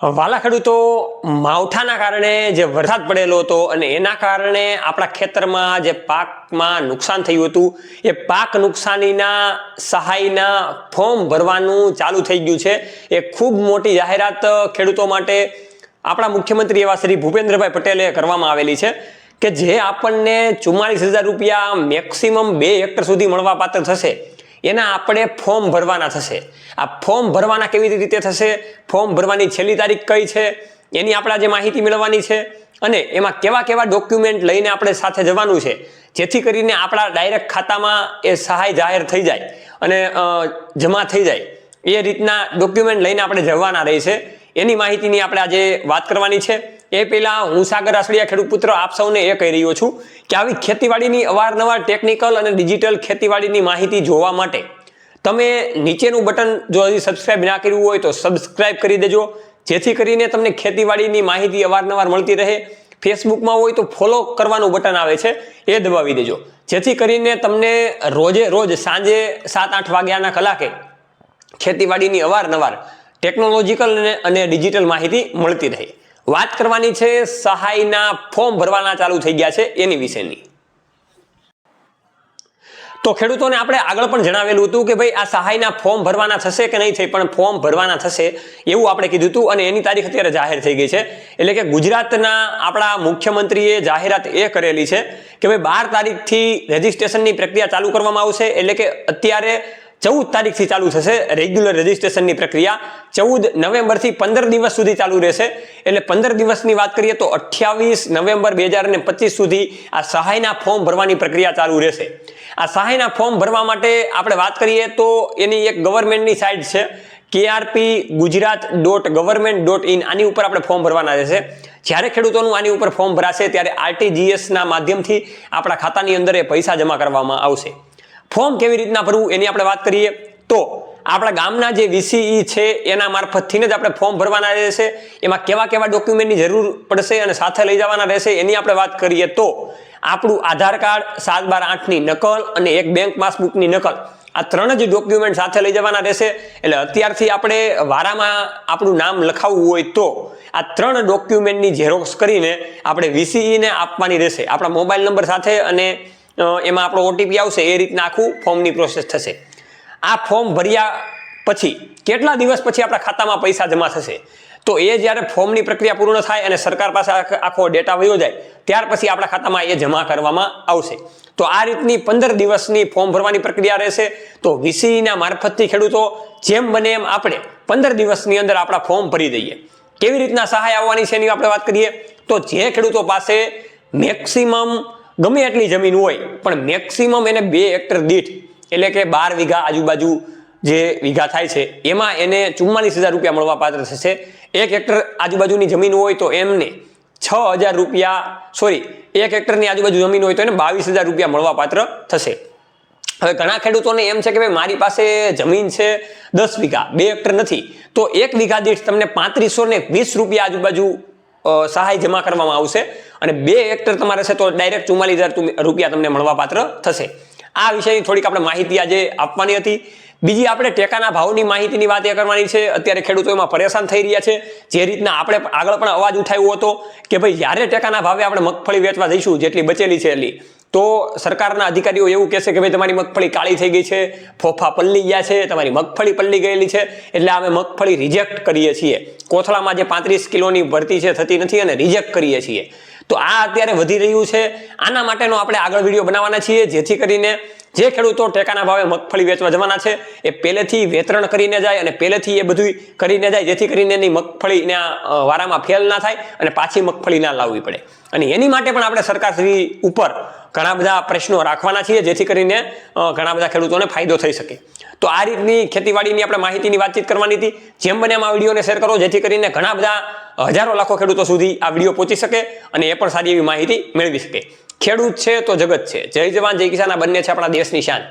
વાલા ખેડૂતો માવઠાના કારણે જે વરસાદ પડેલો હતો અને એના કારણે આપણા ખેતરમાં જે પાકમાં નુકસાન થયું હતું, એ પાક નુકસાનીના સહાયના ફોર્મ ભરવાનું ચાલુ થઈ ગયું છે. એ ખૂબ મોટી જાહેરાત ખેડૂતો માટે આપણા મુખ્યમંત્રી એવા શ્રી ભૂપેન્દ્રભાઈ પટેલે કરવામાં આવેલી છે કે જે આપણને ચુમ્માલીસ હજાર રૂપિયા મેક્સિમમ બે હેક્ટર સુધી મળવા પાત્ર થશે. એના આપણે ફોર્મ ભરવાના થશે. આ ફોર્મ ભરવાના કેવી રીતે થશે? ફોર્મ ભરવાની છેલ્લી તારીખ કઈ છે? એની આપણે આજે માહિતી મેળવવાની છે અને એમાં કેવા કેવા ડોક્યુમેન્ટ લઈને આપણે સાથે જવાનું છે, જેથી કરીને આપણા ડાયરેક્ટ ખાતામાં એ સહાય જાહેર થઈ જાય અને જમા થઈ જાય. એ રીતના ડોક્યુમેન્ટ લઈને આપણે જવાના રહેશે એની માહિતીની આપણે આજે વાત કરવાની છે. એ પહેલાં હું સાગર આસડિયા ખેડૂત પુત્ર આપ સૌને એ કહી રહ્યો છું કે આવી ખેતીવાડીની અવારનવાર ટેકનિકલ અને ડિજિટલ ખેતીવાડીની માહિતી જોવા માટે તમે નીચેનું બટન જો હજી સબસ્ક્રાઇબ ના કર્યું હોય તો સબસ્ક્રાઇબ કરી દેજો. જેથી કરીને તમને ખેતીવાડીની માહિતી અવારનવાર મળતી રહે. ફેસબુકમાં હોય તો ફોલો કરવાનું બટન આવે છે, એ દબાવી દેજો. જેથી કરીને તમને રોજે રોજ સાંજે સાત આઠ વાગ્યાના કલાકે ખેતીવાડીની અવારનવાર ટેકનોલોજીકલ અને- અને ડિજિટલ માહિતી મળતી રહે. વાત કરવાની છે, સહાયના ફોર્મ ભરવાના ચાલુ થઈ ગયા છે, એની વિશેની. તો ખેડૂતોને આપણે આગળ પણ જણાવેલું હતું કે ભાઈ, આ સહાયના ફોર્મ ભરવાના થશે કે નહીં થઈ પણ ફોર્મ ભરવાના થશે એવું આપણે કીધું હતું અને એની તારીખ અત્યારે જાહેર થઈ ગઈ છે. એટલે કે ગુજરાતના આપણા મુખ્યમંત્રીએ જાહેરાત એ કરેલી છે કે ભાઈ, બાર તારીખથી રજિસ્ટ્રેશનની પ્રક્રિયા ચાલુ કરવામાં આવશે. એટલે કે અત્યારે ચૌદ તારીખથી ચાલુ થશે રેગ્યુલર રજિસ્ટ્રેશનની પ્રક્રિયા. ચૌદ નવેમ્બરથી પંદર દિવસ સુધી ચાલુ રહેશે. એટલે પંદર દિવસની વાત કરીએ તો અઠ્યાવીસ નવેમ્બર બે હજાર પચીસ સુધી આ સહાયના ફોર્મ ભરવાની પ્રક્રિયા ચાલુ રહેશે. આ સહાયના ફોર્મ ભરવા માટે આપણે વાત કરીએ તો એની એક ગવર્મેન્ટની સાઇટ છે. KRP Gujarat dot government dot in આની ઉપર આપણે ફોર્મ ભરવાના રહેશે. જ્યારે ખેડૂતોનું આની ઉપર ફોર્મ ભરાશે ત્યારે આરટીજીએસના માધ્યમથી આપણા ખાતાની અંદર એ પૈસા જમા કરવામાં આવશે. ફોર્મ કેવી રીતના ભરવું એની આપણે વાત કરીએ તો આપણા ગામના જે વીસીઈ છે એના મારફતથી જ આપણે ફોર્મ ભરવાના રહેશે. એમાં કેવા કેવા ડોક્યુમેન્ટની જરૂર પડશે અને સાથે લઈ જવાના રહેશે એની આપણે વાત કરીએ તો આપણું આધાર કાર્ડ, સાત બાર આઠની નકલ અને એક બેંક પાસબુકની નકલ. આ ત્રણ જ ડોક્યુમેન્ટ સાથે લઈ જવાના રહેશે. એટલે અત્યારથી આપણે વારામાં આપણું નામ લખાવવું હોય તો આ ત્રણ ડોક્યુમેન્ટની ઝેરોક્સ કરીને આપણે વીસીઈને આપવાની રહેશે. આપણા મોબાઈલ નંબર સાથે અને એમાં આપણો ઓટીપી આવશે, એ રીતના આખું ફોર્મની પ્રોસેસ થશે. આ ફોર્મ ભર્યા પછી, કેટલા દિવસ પછી આપણા ખાતામાં પૈસા જમા થશે? તો એ જ્યારે ફોર્મની પ્રક્રિયા પૂર્ણ થાય અને સરકાર પાસે આખો ડેટા વયો જાય, ત્યાર પછી આપણા ખાતામાં એ જમા કરવામાં આવશે. તો આ રીતની પંદર દિવસની ફોર્મ ભરવાની પ્રક્રિયા રહેશે. તો વીસીના મારફતથી ખેડૂતો, જેમ બને એમ આપણે પંદર દિવસની અંદર આપણા ફોર્મ ભરી દઈએ. કેવી રીતના સહાય આવવાની છે એની આપણે વાત કરીએ? તો જે ખેડૂતો પાસે મેક્સિમમ ગમે એટલી જમીન હોય, પણ મેક્સિમમ એને બે હેક્ટર દીઠ, એટલે કે બાર વીઘા આજુબાજુ જે વીઘા થાય છે, એમાં એને ચુમ્માલીસ હજાર રૂપિયા મળવા પાત્ર થશે. એક હેક્ટર આજુબાજુની જમીન હોય તો એમને છ હજાર રૂપિયા સોરી એક હેક્ટરની આજુબાજુ જમીન હોય તો એને બાવીસ હજાર રૂપિયા મળવા પાત્ર થશે. હવે ઘણા ખેડૂતોને એમ છે કે ભાઈ, મારી પાસે જમીન છે દસ વીઘા, બે હેક્ટર નથી. તો એક વીઘા દીઠ તમને પાંત્રીસો ને વીસ રૂપિયા આજુબાજુ સહાય જમા કરવામાં આવશે અને બે હેક્ટર તમારે છે તો ડાયરેક્ટ ચુમ્માલીસ હજાર રૂપિયા તમને મળવાપાત્ર થશે. આ વિષયની થોડીક આપણે માહિતી આજે આપવાની હતી. બીજી આપણે ટેકાના ભાવની માહિતીની વાત એ કરવાની છે. અત્યારે ખેડૂતો એમાં પરેશાન થઈ રહ્યા છે. જે રીતના આપણે આગળ પણ અવાજ ઉઠાવ્યો હતો કે ભાઈ જ્યારે ટેકાના ભાવે આપણે મગફળી વેચવા જઈશું? જેટલી બચેલી છે એટલી. તો સરકારના અધિકારીઓ એવું કહેશે કે ભાઈ, તમારી મગફળી કાળી થઈ ગઈ છે, ફોફા પલ્લી ગયા છે, તમારી મગફળી પલ્લી ગયેલી છે. એટલે અમે મગફળી રિજેક્ટ કરીએ છીએ. કોથળામાં જે પાંત્રીસ કિલોની ભરતી છે, થતી નથી અને રિજેક્ટ કરીએ છીએ. તો આ અત્યારે વધી રહ્યું છે. આના માટેનો આપણે આગળ વીડિયો બનાવવાના છીએ, જેથી કરીને જે ખેડૂતો ટેકાના ભાવે મગફળી વેચવા જવાના છે, એ પહેલેથી વેતરણ કરીને જાય અને પહેલેથી એ બધું કરીને જાય, જેથી કરીને એની મગફળીના વારામાં ફેલ ના થાય અને પાછી મગફળી ના લાવવી પડે. અને એની માટે પણ આપણે સરકારશ્રી ઉપર ઘણા બધા પ્રશ્નો રાખવાના છીએ, જેથી કરીને ઘણા બધા ખેડૂતોને ફાયદો થઈ શકે. તો આ રીતની ખેતીવાડીની આપણે માહિતીની વાતચીત કરવાની હતી. જેમ બને એમ આ વિડીયોને શેર કરો, જેથી કરીને ઘણા બધા હજારો લાખો ખેડૂતો સુધી આ વીડિયો પહોંચી શકે અને એ પણ સારી એવી માહિતી મેળવી શકે. ખેડૂત છે તો જગત છે. જય જવાન, જય કિસાન, આ બંને છે આપણા દેશની શાન.